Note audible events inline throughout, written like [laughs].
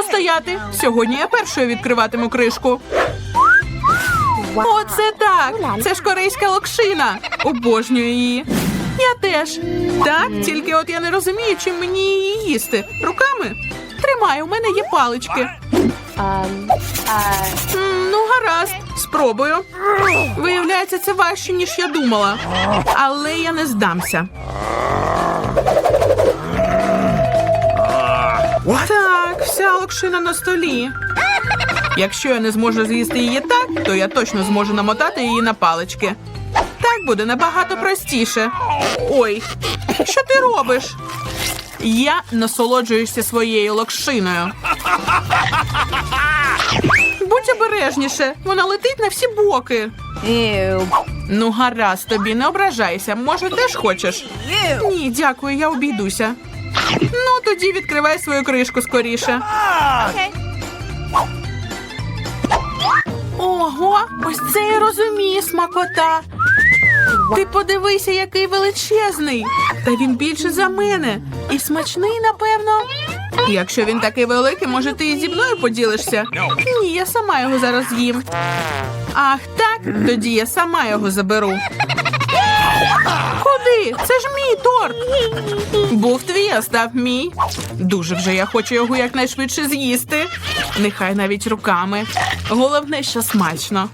Ану стояти. Сьогодні я першою відкриватиму кришку. Оце так! Це ж корейська локшина. Обожнюю її. Я теж. Так, тільки от я не розумію, чим мені її їсти. Руками? Тримай, у мене є палички. Ну, гаразд, спробую. Виявляється, це важче, ніж я думала. Але я не здамся. Так, вся локшина на столі. Якщо я не зможу з'їсти її так, то я точно зможу намотати її на палички. Так буде набагато простіше. Ой, що ти робиш? Я насолоджуюся своєю локшиною. Будь обережніше, вона летить на всі боки. ew. Ну, гаразд тобі, не ображайся. Може, теж хочеш? Ні, дякую, я обійдуся. Ну, тоді відкривай свою кришку скоріше. Ого, ось це я розумію, смакота. Ти подивися, який величезний. Та він більше за мене. І смачний, напевно. Якщо він такий великий, може ти і зі мною поділишся? Ні, я сама його зараз з'їм. Ах, так? Тоді я сама його заберу. Куди? Це ж мій торт. Був твій, а став мій. Дуже вже я хочу його якнайшвидше з'їсти. Нехай навіть руками. Головне, що смачно.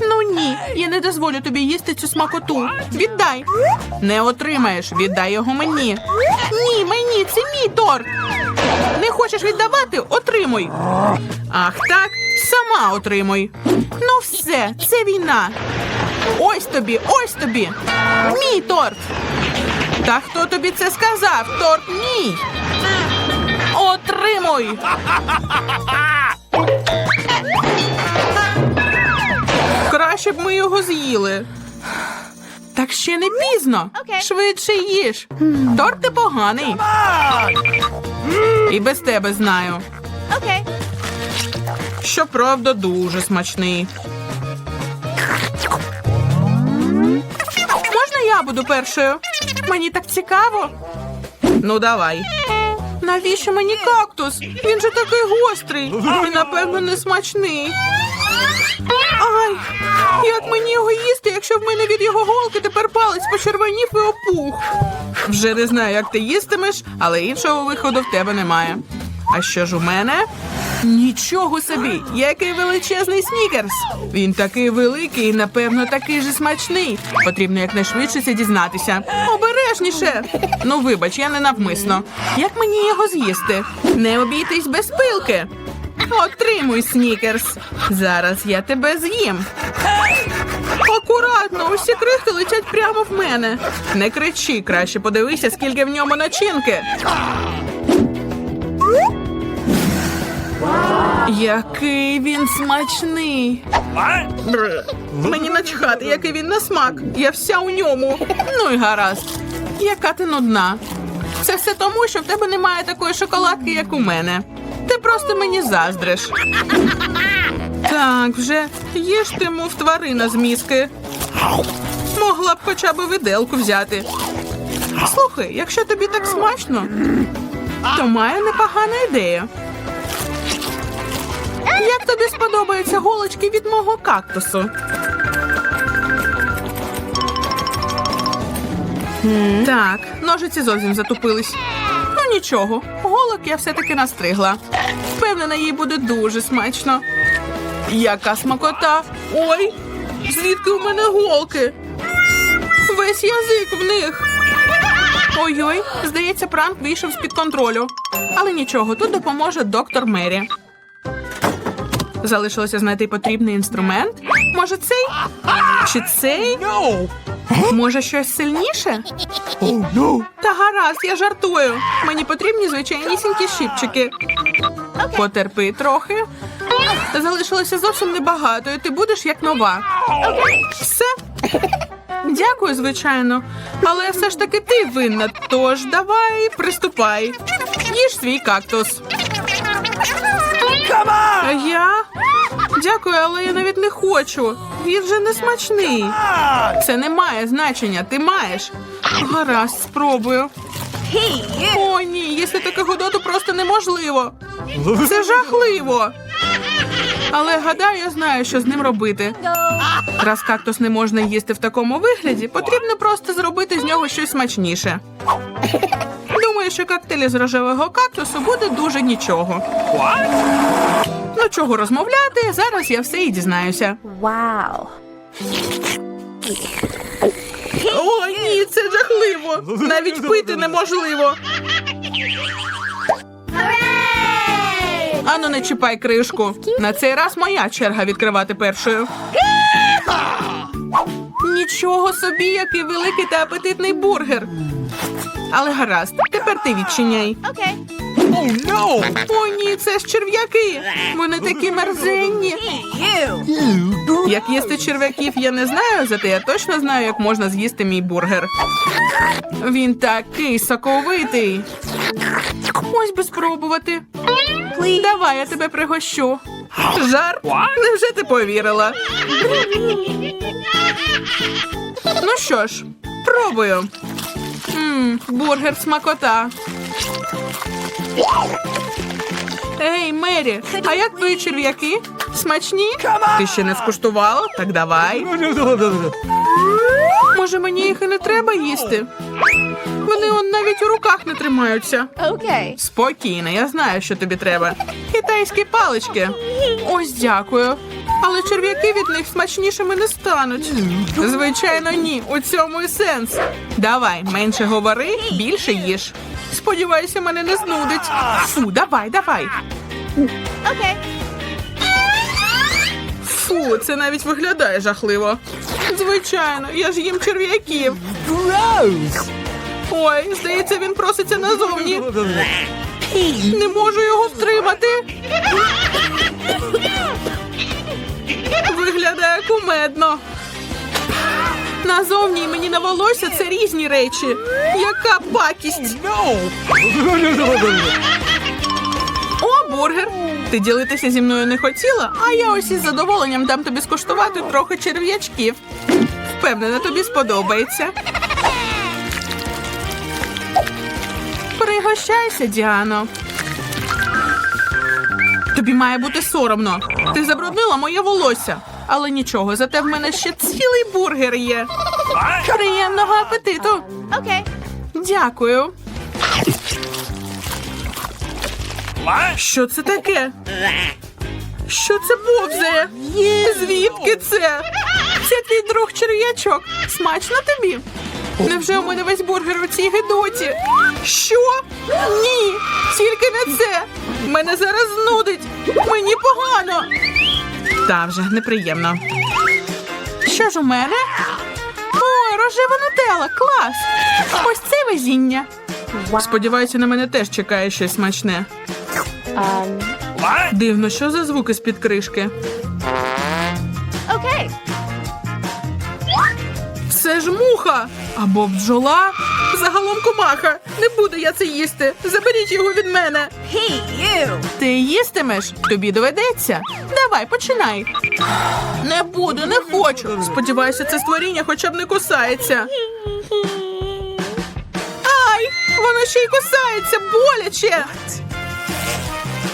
Ну ні, я не дозволю тобі їсти цю смакоту. Віддай. Не отримаєш, віддай його мені. Ні, мені, це мій торт. Не хочеш віддавати? Отримуй. Ах так, сама отримуй. Ну все, це війна. Ось тобі, ось тобі. Мій торт. Та хто тобі це сказав? Торт мій. Отримуй. Краще б ми його з'їли. Так ще не пізно. Швидше їж. Торт непоганий. І без тебе знаю. Щоправда, дуже смачний. Буду першою? Мені так цікаво. Ну, давай. Навіщо мені кактус? Він же такий гострий і, напевно, не смачний. Ай, як мені його їсти, якщо в мене від його голки тепер палець почервонів і опух. Вже не знаю, як ти їстимеш, але іншого виходу в тебе немає. А що ж у мене? Нічого собі, який величезний снікерс. Він такий великий і, напевно, такий же смачний. Потрібно якнайшвидше це дізнатися. Обережніше. Ну, вибач, я не навмисно. Як мені його з'їсти? Не обійтись без пилки. Отримуй, снікерс. Зараз я тебе з'їм. Акуратно, усі крихти летять прямо в мене. Не кричи, краще подивися, скільки в ньому начинки. Який він смачний. Мені начхати, який він на смак. Я вся у ньому. Ну і гаразд. Яка ти нудна. Це все тому, що в тебе немає такої шоколадки, як у мене. Ти просто мені заздриш. Так, вже їж ти, мов тварина з мізки. Могла б хоча б виделку взяти. Слухай, якщо тобі так смачно, то маю непогану ідею. Як тобі сподобаються голочки від мого кактусу? Так, ножиці зовсім затупились. Ну нічого, голок я все-таки настригла. Впевнена, їй буде дуже смачно. Яка смакота! Ой, звідки у мене голки? Весь язик в них. Ой-ой, здається, пранк вийшов з-під контролю. Але нічого, тут допоможе доктор Мері. Залишилося знайти потрібний інструмент. Може, цей? Чи цей? Може, щось сильніше? Та гаразд, я жартую. Мені потрібні звичайнісінькі щипчики. Потерпи трохи. Залишилося зовсім небагато, і ти будеш як нова. Все. Дякую, звичайно. Але все ж таки ти винна. Тож давай, приступай. Їж свій кактус. А я? Дякую, але я навіть не хочу. Він же не смачний. Це не має значення, ти маєш. Гаразд, спробую. О, ні, їсти таку гудоту просто неможливо. Це жахливо. Але гадаю, я знаю, що з ним робити. Раз кактус не можна їсти в такому вигляді, потрібно просто зробити з нього щось смачніше. Думаю, що коктейль з рожевого кактусу буде дуже нічого. Ну чого розмовляти? Зараз я все і дізнаюся. Wow. О, ні, це жахливо. Навіть пити неможливо. Ану, не чіпай кришку. На цей раз моя черга відкривати першою. Нічого собі, який великий та апетитний бургер. Але гаразд, тепер ти відчиняй. Okay. О, ні, це ж черв'яки. Вони такі мерзенні. Як їсти черв'яків, я не знаю, зате я точно знаю, як можна з'їсти мій бургер. Він такий соковитий. Ось би спробувати. Давай, я тебе пригощу. Жар? Невже ти повірила? Ну що ж, пробую. Мм, бургер смакота. Ей, Мері, а як твої черв'яки? Смачні? Ти ще не скуштувала? Так давай. [laughs] Може, мені їх і не треба їсти? Вони он навіть у руках не тримаються. Okay. Спокійно, я знаю, що тобі треба. Китайські палички. Ось дякую. Але черв'яки від них смачнішими не стануть. Звичайно, ні. У цьому і сенс. Давай, менше говори, більше їж. Сподіваюся, мене не знудить. Фу, давай, давай. Okay. Фу, це навіть виглядає жахливо. Звичайно, я ж їм черв'яків. Ой, здається, він проситься назовні. Не можу його втримати. Виглядає кумедно. Назовні і мені на волосся це різні речі. Яка пакість! О, бургер! Ти ділитися зі мною не хотіла, а я ось із задоволенням дам тобі скуштувати трохи черв'ячків. Впевнена, тобі сподобається. Пригощайся, Діано. Тобі має бути соромно. Ти забруднила моє волосся. Але нічого, зате в мене ще цілий бургер є. Приємного апетиту. Okay. Дякую. Що це таке? Що це повзає? Звідки це? Це твій друг черв'ячок. Смачно тобі? Невже у мене весь бургер у цій гидоті? Що? Ні, тільки не це. Мене зараз знудить. Мені погано. Та вже неприємно. Що ж у мене? О, рожева нутелла, клас! Ось це везіння. Сподіваюся, на мене теж чекає щось смачне. Um. Дивно, що за звуки з-під кришки? Муха або бджола. Загалом комаха. Не буду я це їсти. Заберіть його від мене. Hey, you. Ти їстимеш? Тобі доведеться. Давай, починай. Не буду, не хочу. Сподіваюся, це створіння хоча б не кусається. Ай! Воно ще й кусається, боляче.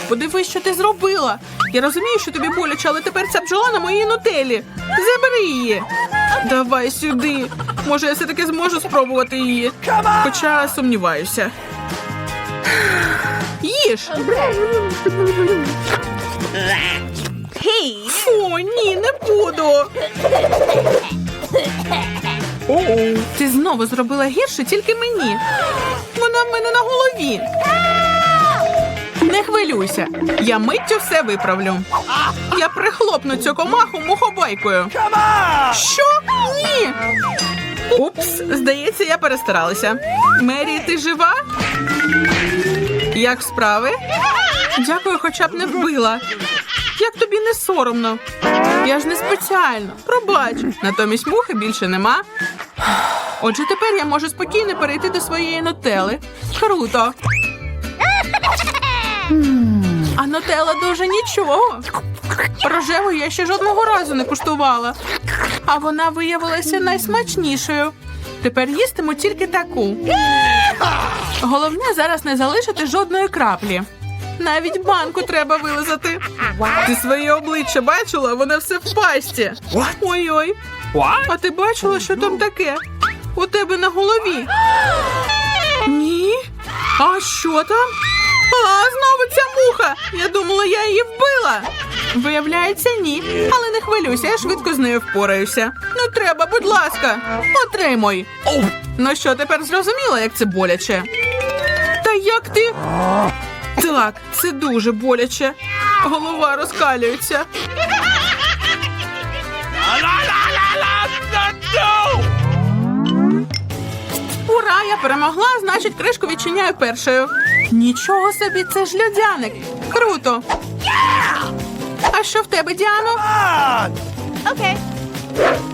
Подивись, що ти зробила. Я розумію, що тобі боляче, але тепер ця бджола на моїй нутелі. Забери її. Давай сюди. Може, я все-таки зможу спробувати її. Хоча сумніваюся. Їж. Фу, ні, не буду. Ти знову зробила гірше тільки мені. Вона в мене на голові. Не хвилюйся, я миттю все виправлю. Я прихлопну цю комаху мухобайкою. Що? Ні. Упс, здається, я перестаралася. Мері, ти жива? Як справи? Дякую, хоча б не вбила. Як тобі не соромно? Я ж не спеціально. Пробач. Натомість мухи більше нема. Отже, тепер я можу спокійно перейти до своєї нутели. Круто. А нутела дуже нічого. Рожеву я ще жодного разу не куштувала. А вона виявилася найсмачнішою. Тепер їстиму тільки таку. Головне зараз не залишити жодної краплі. Навіть банку треба вилизати. Ти своє обличчя бачила? Воно все в пасті. Ой-ой. А ти бачила, що там таке? У тебе на голові. Ні. А що там? А, знову ця муха. Я думала, я її вбила. Виявляється, ні. Але не хвилюйся, я швидко з нею впораюся. Не треба, будь ласка, отримуй. Ну що, тепер зрозуміла, як це боляче? Та як ти? Так, це дуже боляче. Голова розкалюється. Ура, я перемогла, значить, кришку відчиняю першою. Нічого собі, це ж льодяник. Круто. А що в тебе, Діано? Okay.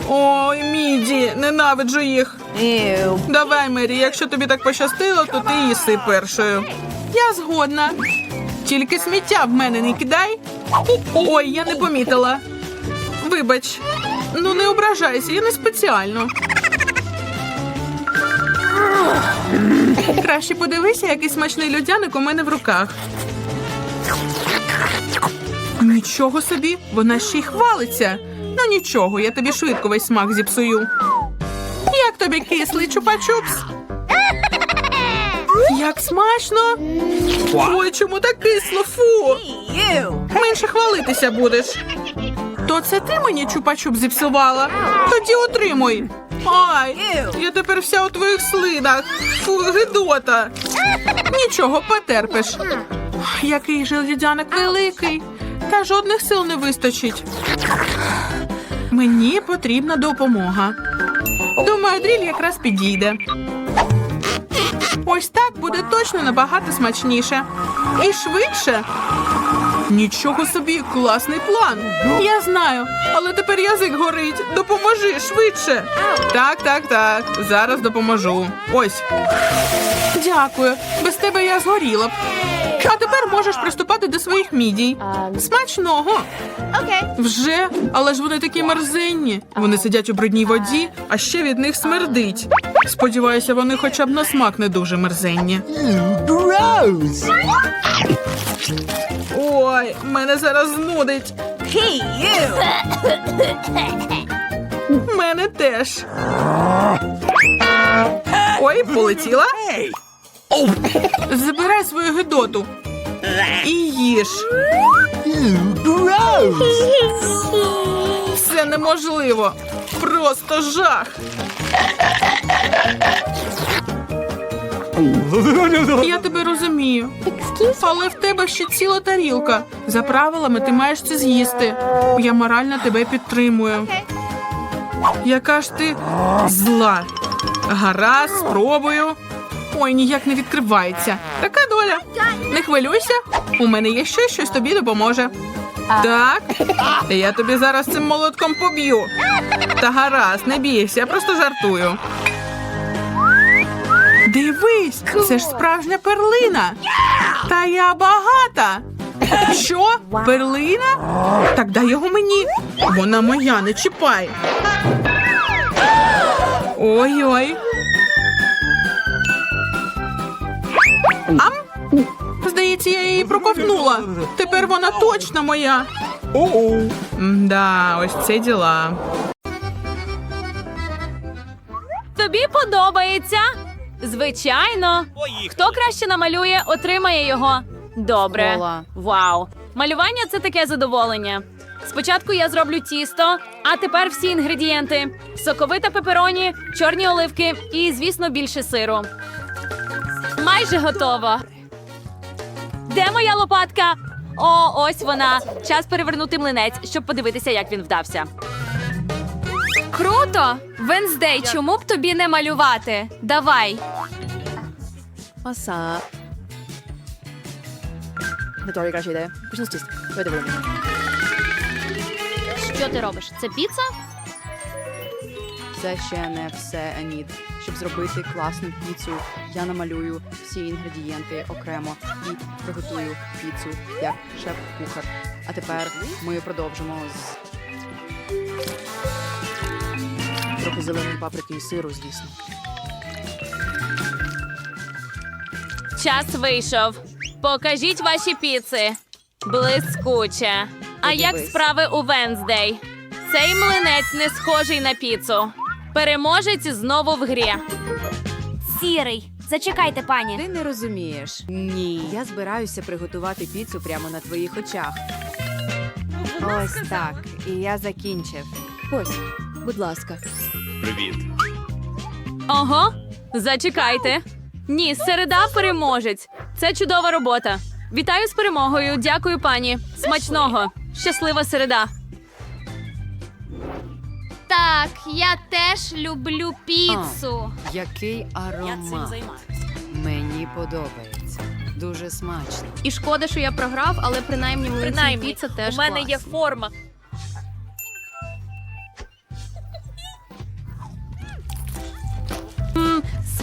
Ой, Міді, ненавиджу їх. Ew. Давай, Мері, якщо тобі так пощастило, то ти їси першою. Я згодна. Тільки сміття в мене не кидай. Ой, я не помітила. Вибач, ну не ображайся, я не спеціально. Краще подивися, який смачний льодяник у мене в руках. Нічого собі, вона ще й хвалиться. Ну нічого, я тобі швидко весь смак зіпсую. Як тобі кислий чупа-чупс? Як смачно! Ой, чому так кисло? Фу! Менше хвалитися будеш. То це ти мені чупа-чуп зіпсувала? Тоді отримуй. Ай, я тепер вся у твоїх слинах. Фу, гидота. Нічого, потерпиш. Який же льодяник великий. Та жодних сил не вистачить. Мені потрібна допомога. Думаю, дріль якраз підійде. Ось так буде точно набагато смачніше. І швидше. Нічого собі, класний план. Я знаю, але тепер язик горить. Допоможи швидше. Так, так, так. Зараз допоможу. Ось. Дякую. Без тебе я згоріла б. А тепер можеш приступати до своїх мідій. Смачного. Okay. Вже, але ж вони такі мерзенні. Вони сидять у брудній воді, а ще від них смердить. Сподіваюся, вони хоча б на смак не дуже мерзенні. Ой, мене зараз знудить. You. Мене теж. Ой, полетіла. Забирай свою гидоту. І їж. Це неможливо. Просто жах. Я тебе розумію. Але в тебе ще ціла тарілка. За правилами ти маєш це з'їсти. Я морально тебе підтримую. Яка ж ти зла. Гаразд, спробую. Ой, ніяк не відкривається. Така доля. Не хвилюйся. У мене є щось, щось тобі допоможе. Так, я тобі зараз цим молотком поб'ю. Та гаразд, не бійся, я просто жартую. Дивись, це ж справжня перлина. Та я багата. Що? Перлина? Так дай його мені. Вона моя, не чіпай. Ой-ой. Ам? Здається, я її проковтнула. Тепер вона точно моя. Да, ось це діла. Тобі подобається? Звичайно. Хто краще намалює, отримає його. Добре. Вау. Малювання це таке задоволення. Спочатку я зроблю тісто, а тепер всі інгредієнти: соковита пепероні, чорні оливки і, звісно, більше сиру. Майже готово. Де моя лопатка? О, ось вона. Час перевернути млинець, щоб подивитися, як він вдався. Круто! Венздей, чому б тобі не малювати? Давай. Оса. Віторія, краща ідея. Почну з тіста. Давайте будемо. Що ти робиш? Це піца? Це ще не все, Еніт. Щоб зробити класну піцу, я намалюю всі інгредієнти окремо і приготую піцу як шеф-кухар. А тепер ми продовжимо з трохи зеленої паприки і сиру, звісно. Час вийшов. Покажіть ваші піци. Блискуче. А як Подивись. справи у Венздей? Цей млинець не схожий на піцу. Переможець знову в грі. Сірий. Зачекайте, пані. Ти не розумієш. Ні. Я збираюся приготувати піцу прямо на твоїх очах. Ось так. І я закінчив. Ось, будь ласка. Привіт. Ого, зачекайте. Ні, середа переможець. Це чудова робота. Вітаю з перемогою. Дякую, пані. Смачного. Щаслива середа. Так, я теж люблю піцу. Який аромат. Мені подобається. Дуже смачно. І шкода, що я програв, але принаймні млинці піца теж у мене є форма.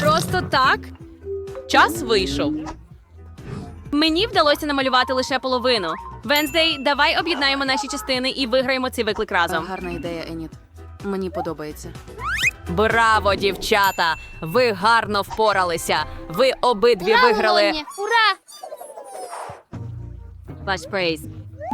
Просто так. Час вийшов. Мені вдалося намалювати лише половину. Венздей, давай об'єднаємо наші частини і виграємо цей виклик разом. Гарна ідея, Еніт. Мені подобається. Браво, дівчата! Ви гарно впоралися. Ви обидві виграли. Лоні, Ура! Ваш прейз.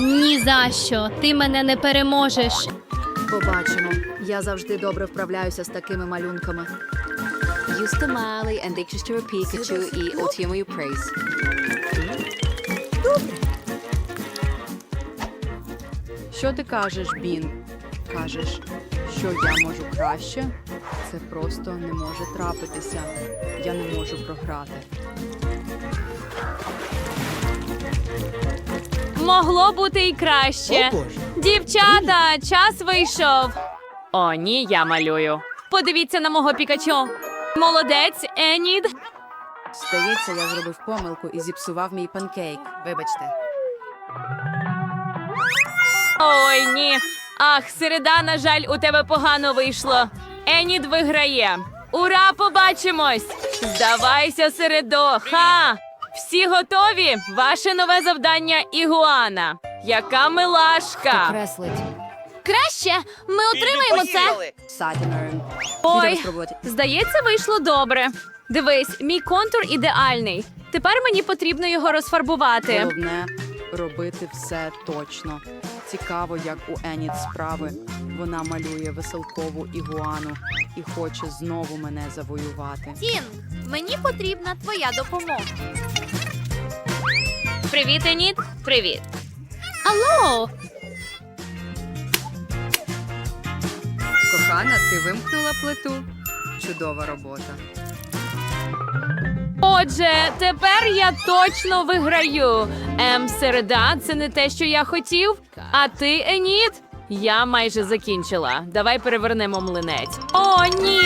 Ні за що. Ти мене не переможеш. Побачимо. Я завжди добре вправляюся з такими малюнками. Юста Малі, ендикшістю Пікачу і отримую прейс. Що ти кажеш, Бін? Кажеш, що я можу краще? Це просто не може трапитися. Я не можу програти. Могло бути і краще. Дівчата, час вийшов. О, ні, я малюю. Подивіться на мого пікачу. Молодець, Енід. Здається, я зробив помилку і зіпсував мій панкейк. Вибачте. Ой, ні. Ах, середа, на жаль, у тебе погано вийшло. Енід виграє. Ура, побачимось! Здавайся, середо. Ха! Всі готові? Ваше нове завдання Ігуана. Яка милашка! Креслить. Краще ми отримаємо це. Сатінерн. Ой, здається, вийшло добре. Дивись, мій контур ідеальний. Тепер мені потрібно його розфарбувати. Головне робити все точно. Цікаво, як у Еніт справи. Вона малює веселкову ігуану і хоче знову мене завоювати. Тінг, мені потрібна твоя допомога. Привіт, Енід. Привіт. Алло, Кохана, ти вимкнула плиту. Чудова робота. Отже, тепер я точно виграю. Ем, середа, це не те, що я хотів. А ти, Еніт? Я майже закінчила. Давай перевернемо млинець. О, ні!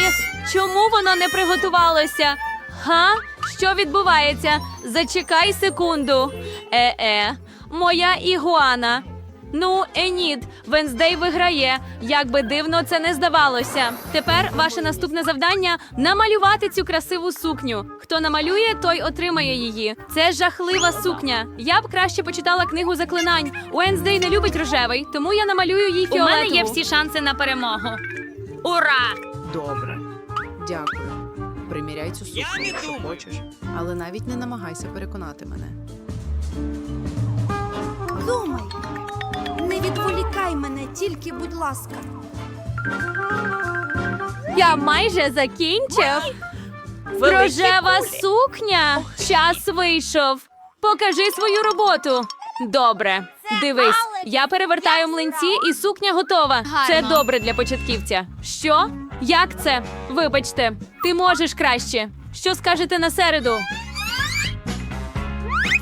Чому воно не приготувалося? Га? Що відбувається? Зачекай секунду. Е-е, моя ігуана. Ну, Еніт, Венздей виграє. Як би дивно це не здавалося. Тепер ваше наступне завдання намалювати цю красиву сукню. Хто намалює, той отримає її. Це жахлива сукня. Я б краще почитала книгу заклинань. Уенздей не любить рожевий, тому я намалюю їй у мене є всі шанси на перемогу. Ура! Добре. Дякую. Приміряй цю сукню, якщо хочеш. Але навіть не намагайся переконати мене. Відволікай мене, тільки, будь ласка. Я майже закінчив. Рожева сукня. Час вийшов. Покажи свою роботу. Добре, дивись, я перевертаю млинці і сукня готова. Це добре для початківця. Що? Як це? Вибачте, ти можеш краще. Що скажете на середу?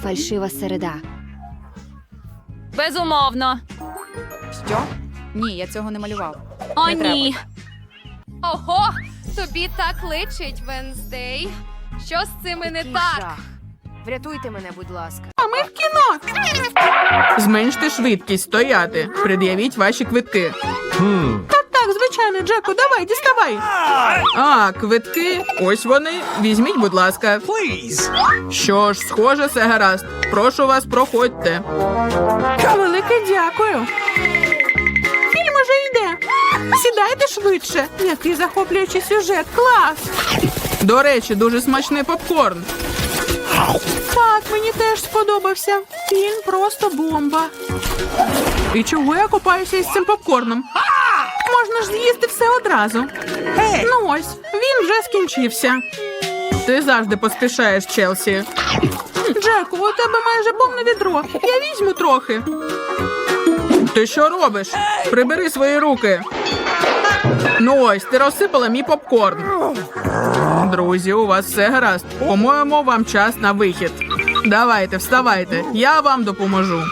Фальшива середа. Безумовно. Що? Ні, я цього не малював. О, Не треба. ні. Ого, тобі так личить, Венздей. Що з цими не так? Врятуйте мене, будь ласка. А ми в кіно. Зменште швидкість, стояти. Пред'явіть ваші квитки. Так, так, звичайно, Джеку, давай, діставай. А, квитки. Ось вони. Візьміть, будь ласка. Що ж, схоже, все гаразд. Прошу вас, проходьте. Велике дякую. Сідайте швидше. Який захоплюючий сюжет. Клас. До речі, дуже смачний попкорн. Так, мені теж сподобався. Фільм просто бомба. І чого я купаюся із цим попкорном? Можна ж з'їсти все одразу. Ну ось, він вже скінчився. Ти завжди поспішаєш, Челсі. Джеку, у тебе майже повне відро. Я візьму трохи. Ти що робиш? Прибери свої руки. Ну ось, ти розсипала мій попкорн. Друзі, у вас все гаразд. По-моєму, вам час на вихід. Давайте, вставайте, я вам допоможу.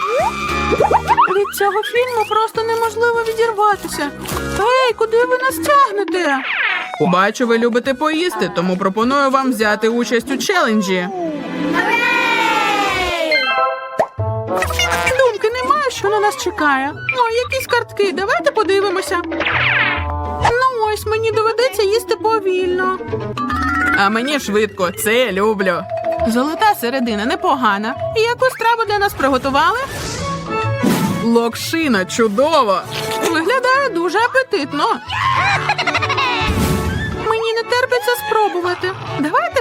Від цього фільму просто неможливо відірватися. Ей, куди ви нас тягнете? Бачу, ви любите поїсти, тому пропоную вам взяти участь у челенджі. Думки немає, що на нас чекає. О, якісь картки. Давайте подивимося. Ось мені доведеться їсти повільно. А мені швидко, це я люблю. Золота середина непогана. І яку страву для нас приготували? Локшина, чудово! Виглядає дуже апетитно. Мені не терпиться спробувати. Давайте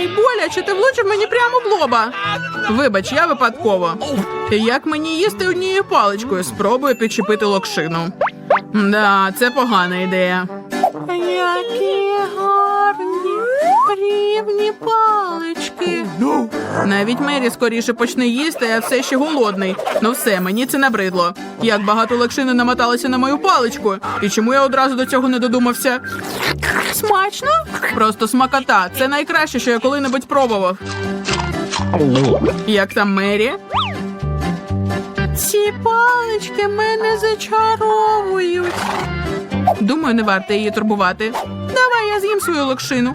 Ей, боляче, ти влучив мені прямо в лоба. Вибач, я випадково. Як мені їсти однією паличкою? Спробую підчепити локшину. Да, це погана ідея. Які гарні рівні палички. Навіть Мері скоріше почне їсти, а все ще голодний. Ну все, мені це набридло. Як багато локшини намоталося на мою паличку. І чому я одразу до цього не додумався? Смачно? Просто смакота. Це найкраще, що я коли-небудь пробував. Як там Мері? Ці палички мене зачаровують. Думаю, не варто її турбувати. Давай я з'їм свою локшину.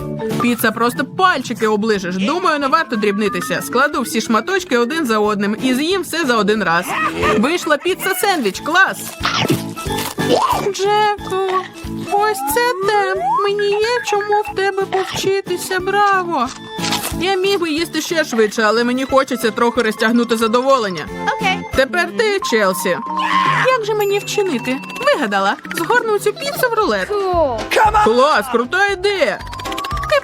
Піца просто пальчики оближеш. Думаю, не варто дрібнитися. Складу всі шматочки один за одним і з'їм все за один раз. Вийшла піца сендвіч. Клас. Джеку, ось це те. Мені є чому в тебе повчитися. Браво. Я міг би їсти ще швидше, але мені хочеться трохи розтягнути задоволення. Окей. Тепер ти, Челсі. Як же мені вчинити? Вигадала. Згорну цю піцу в рулет. Клас, крута ідея.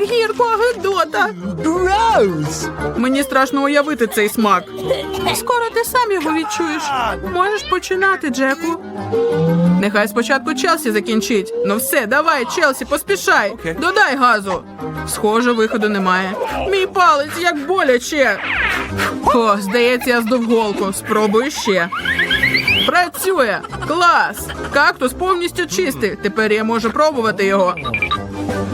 Як гірко гидота. Мені страшно уявити цей смак. Скоро ти сам його відчуєш. Можеш починати, Джеку. Нехай спочатку Челсі закінчить. Ну все, давай, Челсі, поспішай. Додай газу. Схоже, виходу немає. Мій палець як боляче. О, здається, я здув голку. Спробую ще. Працює! Клас! Кактус повністю чистий. Тепер я можу пробувати його.